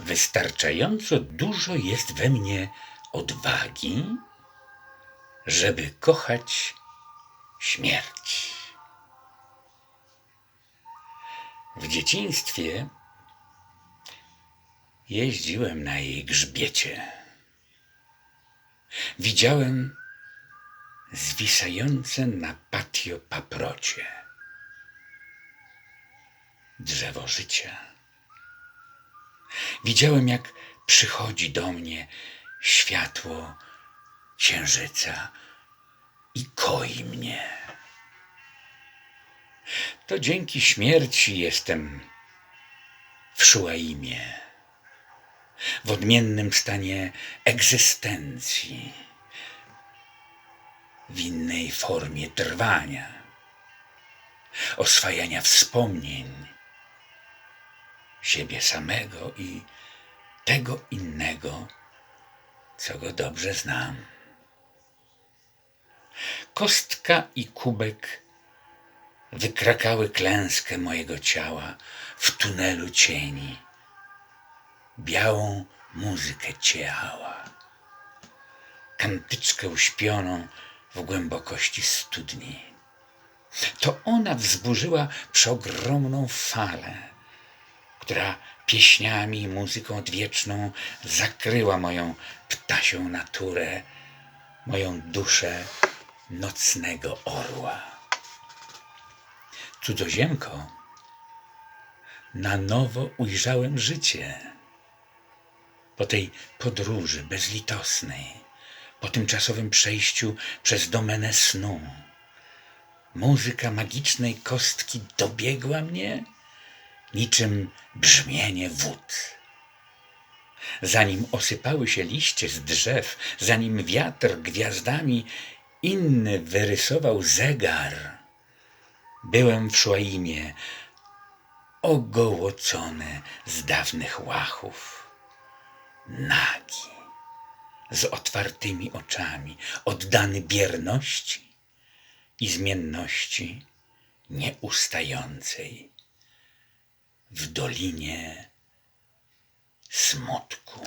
wystarczająco dużo jest we mnie odwagi, żeby kochać śmierć. W dzieciństwie jeździłem na jej grzbiecie. Widziałem zwisające na patio paprocie. Drzewo życia. Widziałem, jak przychodzi do mnie światło księżyca i koi mnie. To dzięki śmierci jestem w Szuaimie, w odmiennym stanie egzystencji, w innej formie trwania, oswajania wspomnień, siebie samego i tego innego, co go dobrze znam. Kostka i kubek wykrakały klęskę mojego ciała w tunelu cieni. Białą muzykę ciała. Kantyczkę uśpioną w głębokości studni. To ona wzburzyła przeogromną falę, która pieśniami i muzyką odwieczną zakryła moją ptasią naturę, moją duszę nocnego orła. Cudzoziemko, na nowo ujrzałem życie. Po tej podróży bezlitosnej, po tymczasowym przejściu przez domenę snu, muzyka magicznej kostki dobiegła mnie niczym brzmienie wód. Zanim osypały się liście z drzew, zanim wiatr gwiazdami inny wyrysował zegar, byłem w Szuaimie, ogołocony z dawnych łachów, nagi, z otwartymi oczami, oddany bierności i zmienności nieustającej w dolinie smutku.